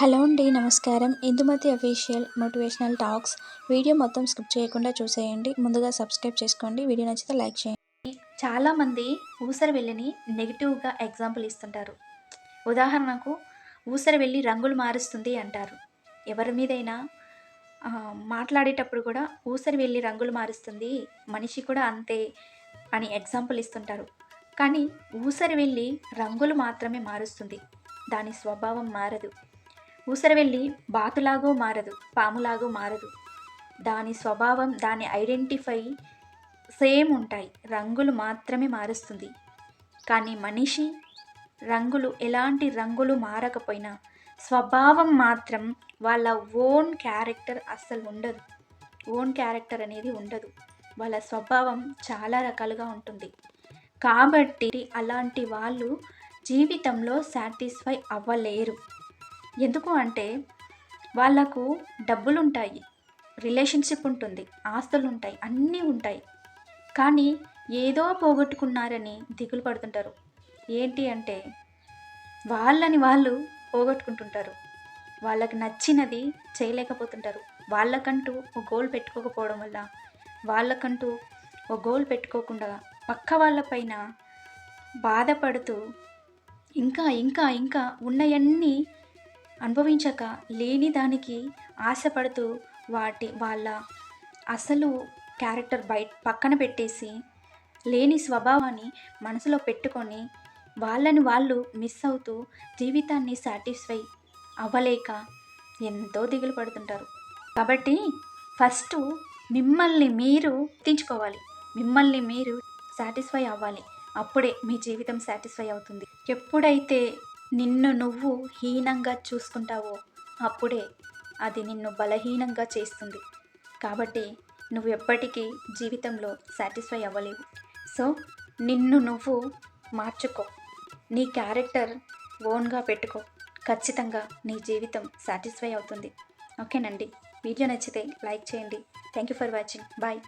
Hello అండి నమస్కారం. Indumathi official motivational talks. Video మొత్తం స్కిప్ చేయకుండా చూసేయండి. ముందుగా సబ్స్క్రైబ్ చేసుకోండి. వీడియో నచ్చితే లైక్ చేయండి. చాలామంది ఊసరి వెళ్ళిని నెగిటివ్గా ఎగ్జాంపుల్ ఇస్తుంటారు. ఉదాహరణకు ఊసరి వెళ్ళి రంగులు మారుస్తుంది అంటారు. ఎవరి మీదైనా మాట్లాడేటప్పుడు కూడా ఊసరి వెళ్ళి రంగులు మారుస్తుంది మనిషి కూడా అంతే అని ఎగ్జాంపుల్ ఇస్తుంటారు. కానీ ఊసరి వెళ్ళి రంగులు మాత్రమే మారుస్తుంది. దాని స్వభావం మారదు. ఊసరి వెళ్ళి బాతులాగో మారదు పాములాగో మారదు. దాని స్వభావం దాని ఐడెంటిఫై సేమ్ ఉంటాయి. రంగులు మాత్రమే మారుస్తుంది. కానీ మనిషి రంగులు ఎలాంటి రంగులు మారకపోయినా స్వభావం మాత్రం వాళ్ళ ఓన్ క్యారెక్టర్ అస్సలు ఉండదు. ఓన్ క్యారెక్టర్ అనేది ఉండదు. వాళ్ళ స్వభావం చాలా రకాలుగా ఉంటుంది. కాబట్టి అలాంటి వాళ్ళు జీవితంలో సాటిస్ఫై అవ్వలేరు. ఎందుకు అంటే వాళ్ళకు డబ్బులు ఉంటాయి రిలేషన్షిప్ ఉంటుంది ఆస్తులు ఉంటాయి అన్నీ ఉంటాయి. కానీ ఏదో పోగొట్టుకున్నారని దిగులు పడుతుంటారు. ఏంటి అంటే వాళ్ళని వాళ్ళు పోగొట్టుకుంటుంటారు. వాళ్ళకి నచ్చినది చేయలేకపోతుంటారు. వాళ్ళకంటూ ఒక గోల్ పెట్టుకోకపోవడం వల్ల వాళ్ళకంటూ ఒక గోల్ పెట్టుకోకుండా పక్క వాళ్ళపైన బాధపడుతూ ఇంకా ఇంకా ఇంకా ఉన్నయన్నీ అనుభవించక లేని దానికి ఆశపడుతూ వాటి వాళ్ళ అసలు క్యారెక్టర్ బయట పక్కన పెట్టేసి లేని స్వభావాన్ని మనసులో పెట్టుకొని వాళ్ళని వాళ్ళు మిస్ అవుతూ జీవితాన్ని సాటిస్ఫై అవ్వలేక ఎంతో దిగులు పడుతుంటారు. కాబట్టి ఫస్ట్ మిమ్మల్ని మీరు గుర్తించుకోవాలి మిమ్మల్ని మీరు సాటిస్ఫై అవ్వాలి. అప్పుడే మీ జీవితం సాటిస్ఫై అవుతుంది. ఎప్పుడైతే నిన్ను నువ్వు హీనంగా చూసుకుంటావో అప్పుడే అది నిన్ను బలహీనంగా చేస్తుంది. కాబట్టి నువ్వు ఎప్పటికీ జీవితంలో సాటిస్ఫై అవ్వలేవు. సో నిన్ను నువ్వు మార్చుకో. నీ క్యారెక్టర్ ఓన్గా పెట్టుకో. ఖచ్చితంగా నీ జీవితం సాటిస్ఫై అవుతుంది. ఓకేనండి? వీడియో నచ్చితే లైక్ చేయండి. Thank you for watching. Bye.